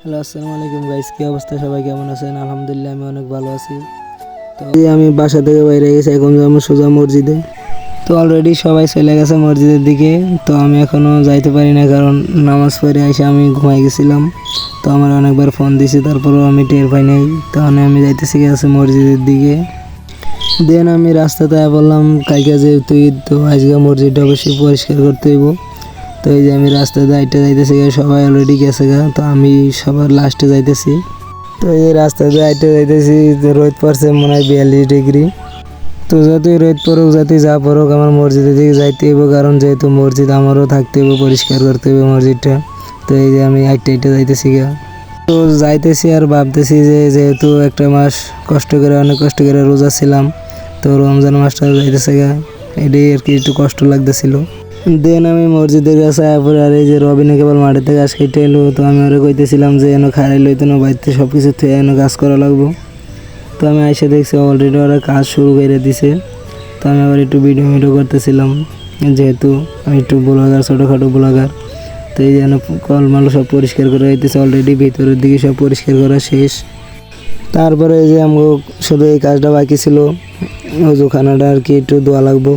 Hello, আসসালামু আলাইকুম guys কি অবস্থা? সবাই কেমন আছেন? আলহামদুলিল্লাহ, আমি অনেক ভালো আছি। তো আমি বাসা থেকে বাইরে গেছি, এখন যাব সোজা মসজিদে। তো অলরেডি সবাই চলে গেছে মসজিদের দিকে। তো আমি এখনও যাইতে পারি না, কারণ নামাজ পড়ে এসে আমি ঘুমাই গেছিলাম। তো আমার অনেকবার ফোন দিছি, তারপরেও আমি টের পাই নাই। তখন আমি যাইতেছি গেছে মসজিদের দিকে। দেন আমি রাস্তাতে বললাম, কালকে যেহেতু ঈদ, তো আজকে মসজিদটা অবশ্যই পরিষ্কার করতে হইব। তো এই যে আমি রাস্তাতে হাইটে যাইতেছি সবাই অলরেডি গেছে গা, তো আমি সবার লাস্টে যাইতেছি। তো এই যে রাস্তাতে হাইটে যাইতেছি রোদ পড়ছে মনে হয় বিয়াল্লিশ ডিগ্রি। তো যতই রোদ পড়ুক, যতই যা পড়ুক, আমার মসজিদের দিকে যাইতে হইব, কারণ যেহেতু মসজিদ আমারও থাকতে হইব, পরিষ্কার করতে হইব মসজিদটা। তো এই যে আমি হাইটে হাইটে যাইতেছি গা। তো যাইতেছি আর ভাবতেছি যে যেহেতু একটা মাস কষ্ট করে, অনেক কষ্ট করে রোজা ছিলাম, তো রমজান মাসটা যাইতেছে গা। এটাই আর কি একটু কষ্ট লাগতেছিল। দেন আমি মসজিদের কাছে পরে আর এই যে রবিনে কেবল মাঠে থেকে গাছ কেটে এলো, তো আমি ওরা কইতেছিলাম যে এনে খাড়াই লইতো না, বাড়িতে সব কিছু থেকে এনে কাজ করা লাগবো। তো আমি এসে দেখছি অলরেডি ওরা কাজ শুরু করে দিছে। তো আমি আবার একটু ভিডিও ভিডিও করতেছিলাম, যেহেতু আমি একটু ব্লগার, ছোটোখাটো ব্লগার। তো এই যেন কলমাল সব পরিষ্কার করা হইতেছে অলরেডি ভিতরের দিকে সব পরিষ্কার করা শেষ। তারপরে যে আমাকে শুধু এই কাজটা বাকি ছিল ওজুখানাটা আর কি একটু ধোয়া লাগবো।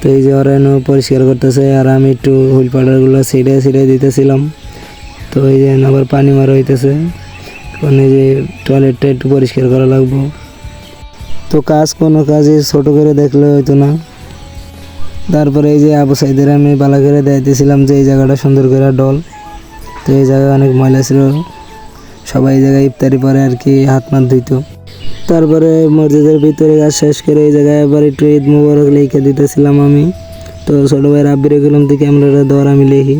তো এই যে ওরা পরিষ্কার করতেছে, আর আমি একটু হুল পাউডারগুলো ছিঁড়ে ছিঁড়ে দিতেছিলাম। তো এই যে আবার পানি মারা হইতেছে। মানে যে টয়লেটটা একটু পরিষ্কার করা লাগবো। তো কাজ কোনো কাজে ছোটো করে দেখলে হয়তো না। তারপরে এই যে আবু সাইদের আমি বালা করে দিতেছিলাম যে এই জায়গাটা সুন্দর করে ডল। তো এই জায়গায় অনেক ময়লা ছিল। সবাই এই জায়গায় ইফতারি পরে আর কি হাত মাত ধুইতো। তারপরে মসজিদের ভিতরে কাজ শেষ করে এই জায়গায় আবার একটু ঈদ মুবারক লিখে দিতেছিলাম আমি। তো ছোটো ভাইয়ের আব্বির গেলাম থেকে আমরা দর আমি লিখি।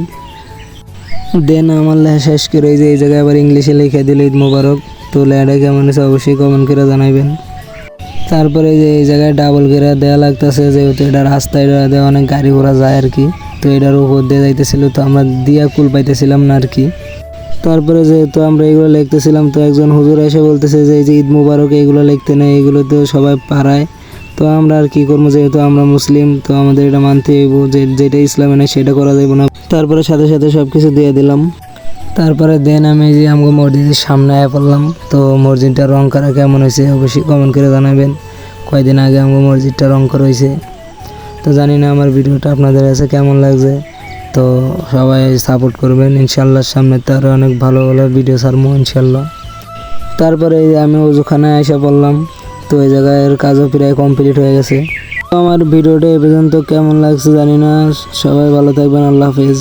দেন আমার লেখা শেষ করে যে এই জায়গায় আবার ইংলিশে লিখে দিল ঈদ মুবারক। তো লেখাটা কেমন আছে অবশ্যই কমেন্ট করে জানাবেন তারপরে যে এই জায়গায় ডাবল করে দেওয়া লাগতেছে, যেহেতু এটা রাস্তায় দিয়ে অনেক গাড়ি ঘোড়া যায় আর কি। তো এটার উপর দিয়ে যাইতেছিল, তো আমরা দিয়া কুল পাইতেছিলাম না আর কি। তারপরে যেহেতু আমরা এগুলো লিখতেছিলাম, তো একজন হুজুর এসে বলতেছে যে এই যে ঈদ মুবারক, এগুলো লিখতে নেই, এগুলো তো সবাই পাড়ায় তো আমরা আর কি করব, যেহেতু আমরা মুসলিম, তো আমাদের এটা মানতে হইব যে যেটা ইসলামে নেই সেটা করা যাবে না। তারপরে সাথে সাথে সব কিছু দিয়ে দিলাম। তারপরে দেন আমি যে আমাকে মসজিদের সামনে আয়া পড়লাম। তো মসজিদটা রং করা কেমন হয়েছে, অবশ্যই কমেন্ট করে জানাবেন। কয়েকদিন আগে আমাকে মসজিদটা রং করা হয়েছে। তো জানি না আমার ভিডিওটা আপনাদের কাছে কেমন লাগছে। তো সবাই সাপোর্ট করবেন। ইনশাল্লাহ সামনে তার অনেক ভালো ভালো ভিডিও ছাড়বো, ইনশাল্লাহ। তারপরে আমি ওজুখানে এসে পড়লাম, তো এই জায়গায় কাজও প্রায় কমপ্লিট হয়ে গেছে। আমার ভিডিওটা এ পর্যন্ত কেমন লাগছে জানি না। সবাই ভালো থাকবেন, আল্লাহ হাফেজ।